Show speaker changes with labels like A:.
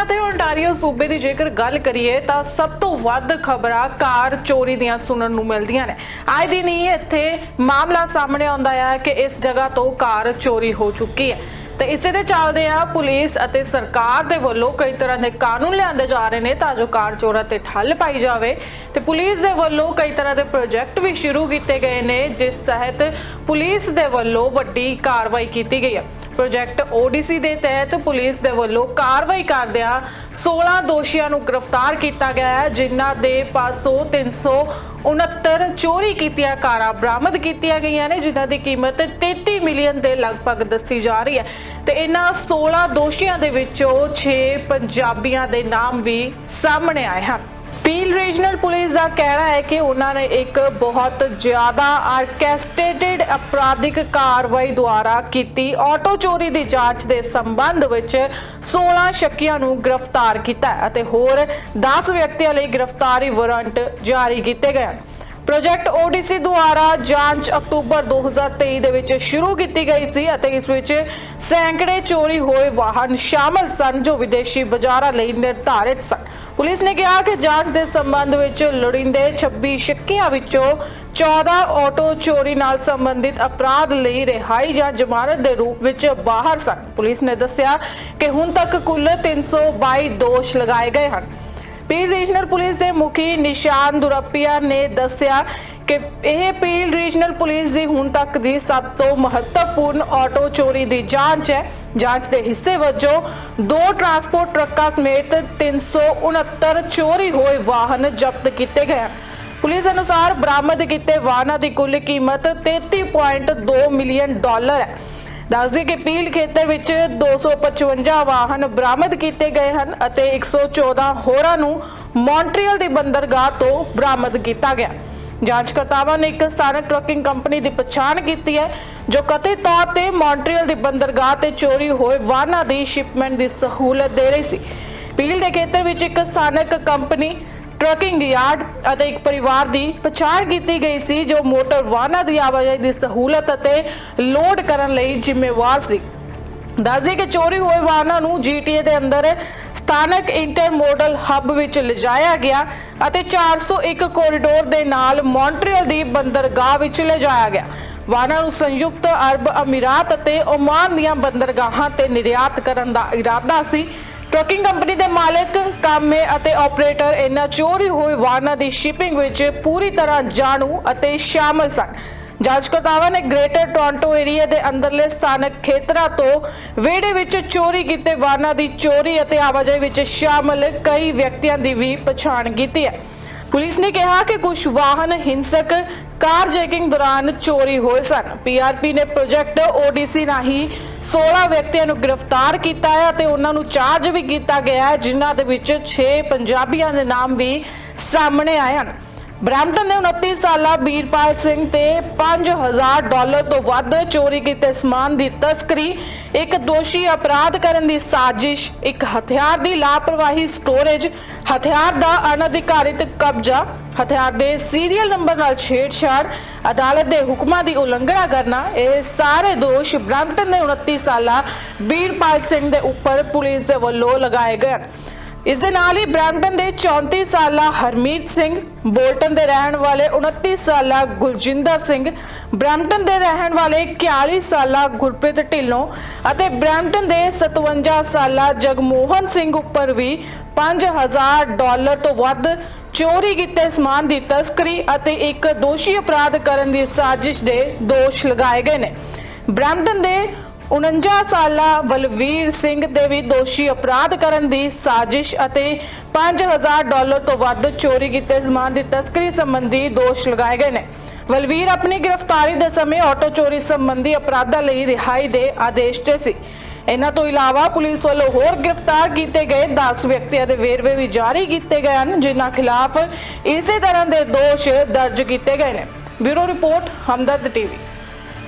A: Canada ਤੇ Ontario ਸੂਬੇ ਦੀ ਜੇਕਰ ਗੱਲ ਕਰੀਏ ਤਾਂ ਸਭ ਤੋਂ ਵੱਧ ਖਬਰਾਂ ਕਾਰ ਚੋਰੀ ਦੀਆਂ ਸੁਣਨ ਨੂੰ ਮਿਲਦੀਆਂ ਨੇ। ਆਏ ਦਿਨ ਹੀ ਇੱਥੇ ਮਾਮਲਾ ਸਾਹਮਣੇ ਆਉਂਦਾ ਹੈ ਕਿ ਇਸ ਜਗ੍ਹਾ ਤੋਂ ਕਾਰ ਚੋਰੀ ਹੋ ਚੁੱਕੀ ਹੈ। ਤੇ ਇਸੇ ਦੇ ਚੱਲਦੇ ਆ ਪੁਲਿਸ ਅਤੇ ਸਰਕਾਰ ਦੇ ਵੱਲੋਂ ਕਈ ਤਰ੍ਹਾਂ ਦੇ ਕਾਨੂੰਨ ਲਿਆਂਦੇ ਜਾ ਰਹੇ ਨੇ ਤਾਂ ਜੋ ਕਾਰ ਚੋਰਾਂ ਤੇ ਠੱਲ ਪਾਈ ਜਾਵੇ। ਤੇ ਪੁਲਿਸ ਦੇ ਵੱਲੋਂ ਕਈ ਤਰ੍ਹਾਂ ਦੇ ਪ੍ਰੋਜੈਕਟ ਵੀ ਸ਼ੁਰੂ ਕੀਤੇ ਗਏ ਨੇ, ਜਿਸ ਤਹਿਤ ਪੁਲਿਸ ਦੇ ਵੱਲੋਂ ਵੱਡੀ ਕਾਰਵਾਈ ਕੀਤੀ ਗਈ ਹੈ ਪ੍ਰੋਜੈਕਟ ਓਡੀਸੀ ਦੇ ਤਹਿਤ ਪੁਲਿਸ ਦੇ ਵੱਲੋਂ ਕਾਰਵਾਈ ਕਰਦਿਆਂ 16 ਦੋਸ਼ੀਆਂ ਨੂੰ ਗ੍ਰਿਫਤਾਰ ਕੀਤਾ ਗਿਆ ਹੈ, ਜਿਨ੍ਹਾਂ ਦੇ ਪਾਸੋਂ 369 ਚੋਰੀ ਕੀਤੀਆਂ ਕਾਰਾਂ ਬਰਾਮਦ ਕੀਤੀਆਂ ਗਈਆਂ ਨੇ, ਜਿਨ੍ਹਾਂ ਦੀ ਕੀਮਤ 33 ਮਿਲੀਅਨ ਦੇ ਲਗਭਗ ਦੱਸੀ ਜਾ ਰਹੀ ਹੈ। ਤੇ ਇਹਨਾਂ 16 ਦੋਸ਼ੀਆਂ ਦੇ ਵਿੱਚੋਂ 6 ਪੰਜਾਬੀਆਂ ਦੇ ਨਾਮ ਵੀ ਸਾਹਮਣੇ ਆਏ ਹਨ। ਪੀਲ ਰੀਜਨਲ ਪੁਲਿਸ ਦਾ ਕਹਿਣਾ ਹੈ ਕਿ ਉਹਨਾਂ ਨੇ ਇੱਕ ਬਹੁਤ ਜ਼ਿਆਦਾ ਆਰਕੈਸਟ੍ਰੇਟਡ ਅਪਰਾਧਿਕ ਕਾਰਵਾਈ ਦੁਆਰਾ ਕੀਤੀ ਆਟੋ ਚੋਰੀ ਦੀ ਜਾਂਚ ਦੇ ਸੰਬੰਧ ਵਿੱਚ 16 ਸ਼ੱਕੀਆਂ ਨੂੰ ਗ੍ਰਿਫਤਾਰ ਕੀਤਾ ਅਤੇ ਹੋਰ 10 ਵਿਅਕਤੀਆਂ ਲਈ ਗ੍ਰਿਫਤਾਰੀ ਵਾਰੰਟ ਜਾਰੀ ਕੀਤੇ ਗਏ ਹਨ। ਪ੍ਰੋਜੈਕਟ ਓਡੀਸੀ ਦੁਆਰਾ ਜਾਂਚ ਅਕਤੂਬਰ 2023 ਦੇ ਵਿੱਚ ਸ਼ੁਰੂ ਕੀਤੀ ਗਈ ਸੀ ਅਤੇ ਇਸ ਵਿੱਚ ਸੈਂਕੜੇ ਚੋਰੀ ਹੋਏ ਵਾਹਨ ਸ਼ਾਮਲ ਸਨ ਜੋ ਵਿਦੇਸ਼ੀ ਬਾਜ਼ਾਰਾਂ ਲਈ ਨਿਰਧਾਰਿਤ ਸਨ। ਪੁਲਿਸ ਨੇ ਕਿਹਾ ਕਿ ਜਾਂਚ ਦੇ ਸੰਬੰਧ ਵਿੱਚ ਲੋੜੀਂਦੇ 26 ਸ਼ੱਕੀਆਂ ਵਿੱਚੋਂ 14 ਆਟੋ ਚੋਰੀ ਨਾਲ ਸੰਬੰਧਿਤ ਅਪਰਾਧ ਲਈ ਰਿਹਾਈ ਜਾਂ ਜ਼ਮਾਨਤ ਦੇ ਰੂਪ ਵਿੱਚ ਬਾਹਰ ਸਨ। ਪੁਲਿਸ ਨੇ ਦੱਸਿਆ ਕਿ ਹੁਣ ਤੱਕ ਕੁੱਲ 322 ਦੋਸ਼ ਲਗਾਏ ਗਏ ਹਨ। ਪੀਲ ਰੀਜਨਲ ਪੁਲਿਸ ਦੇ ਮੁਖੀ ਨਿਸ਼ਾਨ ਦੁਰਪੀਆ ਨੇ ਦੱਸਿਆ ਕਿ ਇਹ ਪੀਲ ਰੀਜਨਲ ਪੁਲਿਸ ਦੀ ਹੁਣ ਤੱਕ ਦੀ ਸਭ ਤੋਂ ਮਹੱਤਵਪੂਰਨ ਆਟੋ ਚੋਰੀ ਦੀ ਜਾਂਚ ਹੈ। ਜਾਂਚ ਦੇ ਹਿੱਸੇ ਵਜੋਂ ਦੋ ਟਰਾਂਸਪੋਰਟ ਟਰੱਕਾਂ ਸਮੇਤ 369 ਚੋਰੀ ਹੋਏ ਵਾਹਨ ਜ਼ਬਤ ਕੀਤੇ ਗਏ। ਪੁਲਿਸ ਅਨੁਸਾਰ ਬਰਾਮਦ ਕੀਤੇ ਵਾਹਨਾਂ ਦੀ ਕੁੱਲ ਕੀਮਤ 33.2 ਮਿਲੀਅਨ ਡਾਲਰ ਹੈ। ਦੱਸਦੇ ਕਿ ਪੀਲ ਖੇਤਰ ਵਿੱਚ 255 ਵਾਹਨ ਬਰਾਮਦ ਕੀਤੇ ਗਏ ਹਨ ਅਤੇ 114 ਹੋਰਾਂ ਨੂੰ ਮੌਂਟਰੀਅਲ ਦੀ ਬੰਦਰਗਾਹ ਤੋਂ ਬਰਾਮਦ ਕੀਤਾ ਗਿਆ। ਜਾਂਚਕਰਤਾਵਾਂ ਨੇ ਇੱਕ ਸਥਾਨਕ ਟਰੱਕਿੰਗ ਕੰਪਨੀ ਦੀ ਪਛਾਣ ਕੀਤੀ ਹੈ, ਜੋ ਕਥਿਤ ਤੌਰ ਤੇ ਮੌਂਟਰੀਅਲ ਦੀ ਬੰਦਰਗਾਹ ਤੇ ਚੋਰੀ ਹੋਏ ਵਾਹਨਾਂ ਦੀ ਸ਼ਿਪਮੈਂਟ ਦੀ ਸਹੂਲਤ ਦੇ ਰਹੀ ਸੀ। ਪੀਲ ਦੇ ਖੇਤਰ ਵਿੱਚ ਇੱਕ ਸਥਾਨਕ ਕੰਪਨੀ ਟਰੱਕਿੰਗ ਯਾਰਡ ਅਤੇ ਇੱਕ ਪਰਿਵਾਰ ਦੀ ਪਛਾਣ ਕੀਤੀ ਗਈ ਸੀ ਜੋ ਮੋਟਰ ਵਾਹਨਾਂ ਦੀ ਆਵਾਜਾਈ ਦੀ ਸਹੂਲਤ ਅਤੇ ਲੋਡ ਕਰਨ ਲਈ ਜ਼ਿੰਮੇਵਾਰ ਸੀ। ਦੱਸਦੇ ਕਿ ਚੋਰੀ ਹੋਏ ਵਾਹਨਾਂ ਨੂੰ ਜੀਟੀਏ ਦੇ ਅੰਦਰ ਸਥਾਨਕ ਇੰਟਰਮੋਡਲ ਹੱਬ ਵਿੱਚ ਲਿਜਾਇਆ ਗਿਆ ਅਤੇ 401 ਕੋਰੀਡੋਰ ਦੇ ਨਾਲ ਮੌਂਟਰੀਅਲ ਦੀ ਬੰਦਰਗਾਹ ਵਿੱਚ ਲਿਜਾਇਆ ਗਿਆ। ਵਾਹਨਾਂ ਨੂੰ ਸੰਯੁਕਤ ਅਰਬ ਅਮੀਰਾਤ ਅਤੇ ਓਮਾਨ ਦੀਆਂ ਬੰਦਰਗਾਹਾਂ ਤੇ ਨਿਰਯਾਤ ਕਰਨ ਦਾ ਇਰਾਦਾ ਸੀ ਟਰੱਕਿੰਗ ਕੰਪਨੀ ਦੇ ਮਾਲਕ, ਕਾਮੇ ਅਤੇ ਆਪਰੇਟਰ ਇਹਨਾਂ ਚੋਰੀ ਹੋਏ ਵਾਹਨਾਂ ਦੀ ਸ਼ਿਪਿੰਗ ਵਿੱਚ ਪੂਰੀ ਤਰ੍ਹਾਂ ਜਾਣੂ ਅਤੇ ਸ਼ਾਮਲ ਸਨ। ਜਾਂਚਕਰਤਾਵਾਂ ਨੇ ਗ੍ਰੇਟਰ ਟੋਰਾਂਟੋ ਏਰੀਆ ਦੇ ਅੰਦਰਲੇ ਸਥਾਨਕ ਖੇਤਰਾਂ ਤੋਂ ਵਿਹੜੇ ਵਿੱਚ ਚੋਰੀ ਕੀਤੇ ਵਾਹਨਾਂ ਦੀ ਚੋਰੀ ਅਤੇ ਆਵਾਜਾਈ ਵਿੱਚ ਸ਼ਾਮਲ ਕਈ ਵਿਅਕਤੀਆਂ ਦੀ ਵੀ ਪਛਾਣ ਕੀਤੀ ਹੈ। ਪੁਲਿਸ ਨੇ ਕਿਹਾ ਕਿ ਕੁਝ ਵਾਹਨ ਹਿੰਸਕ ਕਾਰ ਚੈਕਿੰਗ ਦੌਰਾਨ ਚੋਰੀ ਹੋਏ ਸਨ। ਪੀਆਰਪੀ ਨੇ ਪ੍ਰੋਜੈਕਟ ਓਡੀਸੀ ਰਾਹੀਂ 16 ਵਿਅਕਤੀਆਂ ਨੂੰ ਗ੍ਰਿਫਤਾਰ ਕੀਤਾ ਹੈ ਅਤੇ ਉਹਨਾਂ ਨੂੰ ਚਾਰਜ ਵੀ ਕੀਤਾ ਗਿਆ ਹੈ, ਜਿਨ੍ਹਾਂ ਦੇ ਵਿੱਚ 6 ਪੰਜਾਬੀਆਂ ਦੇ ਨਾਮ ਵੀ ਸਾਹਮਣੇ ਆਏ ਹਨ। ਬ੍ਰੈਂਪਟਨ ਦੇ 29 ਸਾਲਾ ਵੀਰਪਾਲ ਸਿੰਘ ਤੇ 5000 ਡਾਲਰ ਤੋਂ ਵੱਧ ਚੋਰੀ ਕੀਤੇ ਸਮਾਨ ਦੀ ਤਸਕਰੀ, ਇੱਕ ਦੋਸ਼ੀ ਅਪਰਾਧ ਕਰਨ ਦੀ ਸਾਜ਼ਿਸ਼, ਇੱਕ ਹਥਿਆਰ ਦੀ ਲਾਪਰਵਾਹੀ ਸਟੋਰੇਜ, ਹਥਿਆਰ ਦਾ ਅਨਧਿਕਾਰਿਤ ਕਬਜ਼ਾ, ਹਥਿਆਰ ਦੇ ਸੀਰੀਅਲ ਨੰਬਰ ਨਾਲ ਛੇੜਛਾੜ, ਅਦਾਲਤ ਦੇ ਹੁਕਮਾਂ ਦੀ ਉਲੰਘਣਾ ਕਰਨਾ, ਇਹ ਸਾਰੇ ਦੋਸ਼ ਬ੍ਰੈਂਪਟਨ ਦੇ 29 ਸਾਲਾ ਬੀਰਪਾਲ ਸਿੰਘ ਦੇ ਉੱਪਰ ਪੁਲਿਸ ਦੇ ਵੱਲੋਂ ਲਗਾਏ ਗਏ ਇਸ ਦੇ ਨਾਲ ਹੀ ਬ੍ਰੈਂਪਟਨ ਦੇ 34 ਸਾਲਾ ਹਰਮੀਤ ਸਿੰਘ, ਬੋਲਟਨ ਦੇ ਰਹਿਣ ਵਾਲੇ 29 ਸਾਲਾ ਗੁਲਜਿੰਦਰ ਸਿੰਘ ਬ੍ਰੈਂਪਟਨ ਦੇ ਰਹਿਣ ਵਾਲੇ 41 ਸਾਲਾ ਗੁਰਪ੍ਰੀਤ ਢਿੱਲੋਂ ਅਤੇ ਬ੍ਰੈਂਪਟਨ ਦੇ 57 ਸਾਲਾ ਜਗਮੋਹਨ ਸਿੰਘ ਉੱਪਰ ਵੀ 5000 ਡਾਲਰ ਤੋਂ ਵੱਧ ਚੋਰੀ ਕੀਤੇ ਸਮਾਨ ਦੀ ਤਸਕਰੀ ਅਤੇ ਇੱਕ ਦੋਸ਼ੀ ਅਪਰਾਧ ਕਰਨ ਦੀ ਸਾਜ਼ਿਸ਼ ਦੇ ਦੋਸ਼ ਲਗਾਏ ਗਏ ਨੇ। ਬ੍ਰੈਂਪਟਨ ਦੇ 49 ਸਾਲਾ ਬਲਵੀਰ ਸਿੰਘ ਦੇ ਵੀ ਦੋਸ਼ੀ ਅਪਰਾਧ ਕਰਨ ਦੀ ਸਾਜ਼ਿਸ਼ ਅਤੇ 5000 ਡਾਲਰ ਤੋਂ ਵੱਧ ਚੋਰੀ ਕੀਤੇ ਸਮਾਨ ਦੀ ਤਸਕਰੀ ਸੰਬੰਧੀ ਦੋਸ਼ ਲਗਾਏ ਗਏ ਨੇ। ਬਲਵੀਰ ਆਪਣੀ ਗ੍ਰਿਫਤਾਰੀ ਦੇ ਸਮੇਂ ਆਟੋ ਚੋਰੀ ਸੰਬੰਧੀ ਅਪਰਾਧਾਂ ਲਈ ਰਿਹਾਈ ਦੇ ਆਦੇਸ਼ ਤੇ ਸੀ। ਇਹਨਾਂ ਤੋਂ ਇਲਾਵਾ ਪੁਲਿਸ ਵੱਲੋਂ ਹੋਰ ਗ੍ਰਿਫਤਾਰ ਕੀਤੇ ਗਏ 10 ਵਿਅਕਤੀਆਂ ਦੇ ਵੇਰਵੇ ਵੀ ਜਾਰੀ ਕੀਤੇ ਗਏ ਹਨ, ਜਿਨ੍ਹਾਂ ਖਿਲਾਫ ਇਸੇ ਤਰ੍ਹਾਂ ਦੇ ਦੋਸ਼ ਦਰਜ ਕੀਤੇ ਗਏ ਨੇ। Bureau report, Hamdard TV.